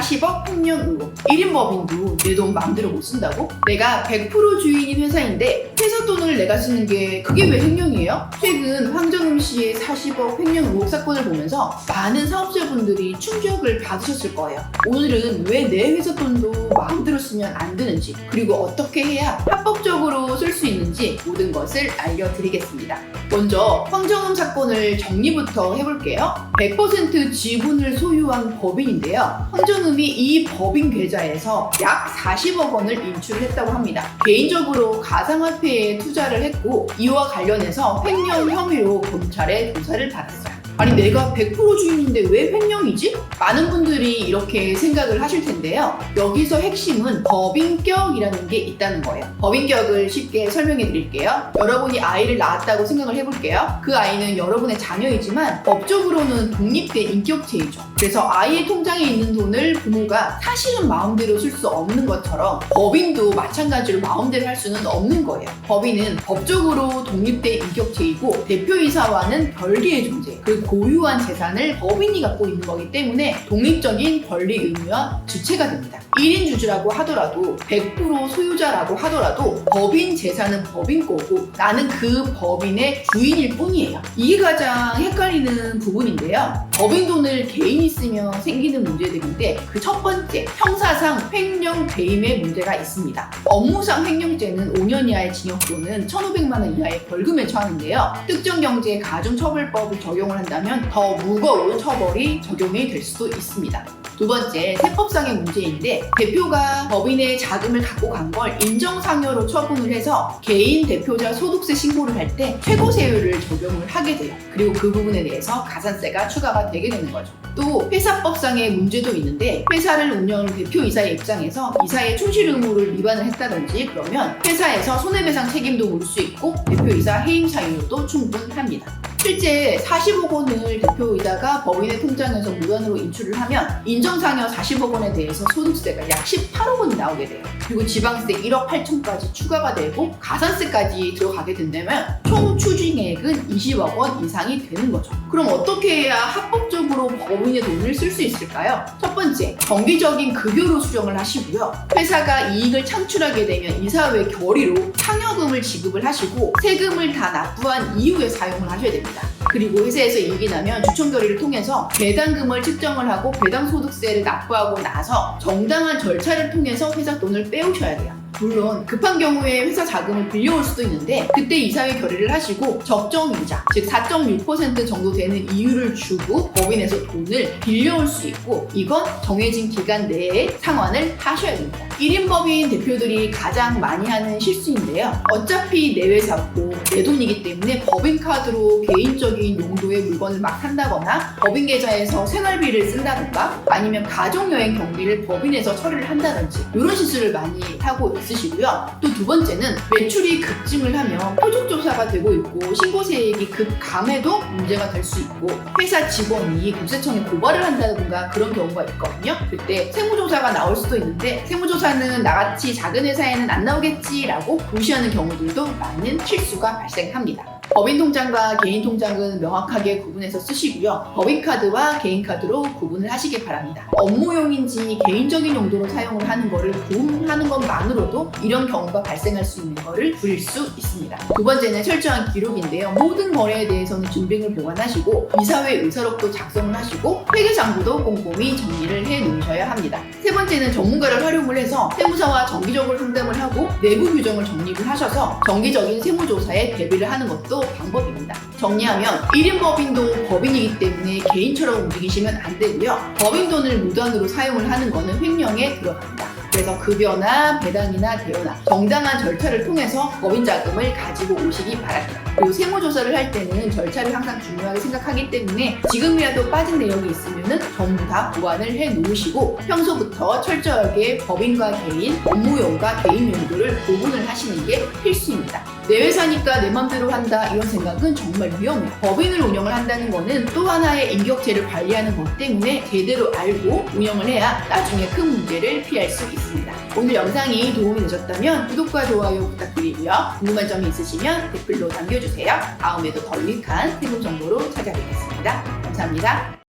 40억 횡령 의혹 1인 법인도 내 돈 마음대로 못 쓴다고? 내가 100% 주인인 회사인데 회사 돈을 내가 쓰는 게 그게 왜 횡령이에요? 최근 황정음 씨의 40억 횡령 의혹 사건을 보면서 많은 사업자분들이 충격을 받으셨을 거예요. 오늘은 왜 내 회사 돈도 마음대로 쓰면 안 되는지 그리고 어떻게 해야 합법적으로 쓸 수 있는지 모든 것을 알려드리겠습니다. 먼저 황정음 사건을 정리부터 해볼게요. 100% 지분을 소유한 법인인데요. 황정음 이 이 법인 계좌에서 약 40억 원을 인출했다고 합니다. 개인적으로 가상화폐에 투자를 했고 이와 관련해서 횡령 혐의로 검찰에 조사를 받았어요. 아니 내가 100% 주인인데 왜 횡령이지? 많은 분들이 이렇게 생각을 하실 텐데요. 여기서 핵심은 법인격이라는 게 있다는 거예요. 법인격을 쉽게 설명해 드릴게요. 여러분이 아이를 낳았다고 생각을 해볼게요. 그 아이는 여러분의 자녀이지만 법적으로는 독립된 인격체이죠. 그래서 아이의 통장에 있는 돈을 부모가 사실은 마음대로 쓸 수 없는 것처럼 법인도 마찬가지로 마음대로 할 수는 없는 거예요. 법인은 법적으로 독립된 인격체이 고 대표이사와는 별개의 존재, 그 고유한 재산을 법인이 갖고 있는 거기 때문에 독립적인 권리 의무와 주체가 됩니다. 1인 주주라고 하더라도 100% 소유자라고 하더라도 법인 재산은 법인 거고 나는 그 법인의 주인일 뿐이에요. 이게 가장 헷갈리는 부분인데요. 법인 돈을 개인이 쓰면 생기는 문제들인데 그 첫 번째 형사상 횡령 배임의 문제가 있습니다. 업무상 횡령죄는 5년 이하의 징역 또는 1,500만 원 이하의 벌금에 처하는데요. 특정경제 가중처벌법을 적용을 한다면 더 무거운 처벌이 적용이 될 수도 있습니다. 두 번째, 세법상의 문제인데 대표가 법인의 자금을 갖고 간 걸 인정상여로 처분을 해서 개인 대표자 소득세 신고를 할 때 최고 세율을 적용을 하게 돼요. 그리고 그 부분에 대해서 가산세가 추가가 되게 되는 거죠. 또 회사법상의 문제도 있는데 회사를 운영하는 대표이사의 입장에서 이사의 충실 의무를 위반을 했다든지 그러면 회사에서 손해배상 책임도 물 수 있고 대표이사 해임 사유도 충분합니다. 실제 40억 원을 대표이다가 법인의 통장에서 무단으로 인출을 하면 인정상여 40억 원에 대해서 소득세가 약 18억 원이 나오게 돼요. 그리고 지방세 1억 8천까지 추가가 되고 가산세까지 들어가게 된다면 총 추징액은 20억 원 이상이 되는 거죠. 그럼 어떻게 해야 합법적으로 법인의 돈을 쓸 수 있을까요? 첫 번째, 정기적인 급여로 수령을 하시고요. 회사가 이익을 창출하게 되면 이사회 결의로 상여 금을 지급을 하시고 세금을 다 납부한 이후에 사용을 하셔야 됩니다. 그리고 회사에서 이익이 나면 주총 결의를 통해서 배당금을 측정을 하고 배당 소득세를 납부하고 나서 정당한 절차를 통해서 회사 돈을 빼오셔야 돼요. 물론 급한 경우에 회사 자금을 빌려올 수도 있는데 그때 이사회 결의를 하시고 적정 이자 즉 4.6% 정도 되는 이유를 주고 법인에서 돈을 빌려올 수 있고 이건 정해진 기간 내에 상환을 하셔야 됩니다. 1인 법인 대표들이 가장 많이 하는 실수인데요. 어차피 내 회사고 내 돈이기 때문에 법인 카드로 개인적인 용도의 물건을 막 산다거나 법인 계좌에서 생활비를 쓴다든가 아니면 가족여행 경비를 법인에서 처리를 한다든지 이런 실수를 많이 하고 있 으시고요. 또 두 번째는 매출이 급증을 하면 표적조사가 되고 있고 신고세액이 급감해도 문제가 될 수 있고 회사 직원이 국세청에 고발을 한다든가 그런 경우가 있거든요. 그때 세무조사가 나올 수도 있는데 세무조사는 나같이 작은 회사에는 안 나오겠지라고 무시하는 경우들도 많은 실수가 발생합니다. 법인 통장과 개인 통장은 명확하게 구분해서 쓰시고요. 법인 카드와 개인 카드로 구분을 하시기 바랍니다. 업무용인지 개인적인 용도로 사용을 하는 것을 구분하는 것만으로도 이런 경우가 발생할 수 있는 것을 줄일 수 있습니다. 두 번째는 철저한 기록인데요. 모든 거래에 대해서는 준빙을 보관하시고 이사회 의사록도 작성을 하시고 회계 장부도 꼼꼼히 정리를 해 놓으셔야 합니다. 세 번째는 전문가를 활용을 해서 세무사와 정기적으로 상담을 하고 내부 규정을 정립을 하셔서 정기적인 세무조사에 대비를 하는 것도 방법입니다. 정리하면 1인 법인도 법인이기 때문에 개인처럼 움직이시면 안 되고요. 법인 돈을 무단으로 사용을 하는 것은 횡령에 들어갑니다. 그래서 급여나 배당이나 대여나 정당한 절차를 통해서 법인 자금을 가지고 오시기 바랍니다. 그리고 세무조사를 할 때는 절차를 항상 중요하게 생각하기 때문에 지금이라도 빠진 내용이 있으면 전부 다 보완을 해 놓으시고 평소부터 철저하게 법인과 개인, 업무용과 개인 용도를 구분을 하시는 게 필수입니다. 내 회사니까 내 맘대로 한다 이런 생각은 정말 위험해요. 법인을 운영을 한다는 거는 또 하나의 인격체를 관리하는 것 때문에 제대로 알고 운영을 해야 나중에 큰 문제를 피할 수 있습니다. 오늘 영상이 도움이 되셨다면 구독과 좋아요 부탁드리고요. 궁금한 점이 있으시면 댓글로 남겨주세요. 다음에도 더 유익한 세금 정보로 찾아뵙겠습니다. 감사합니다.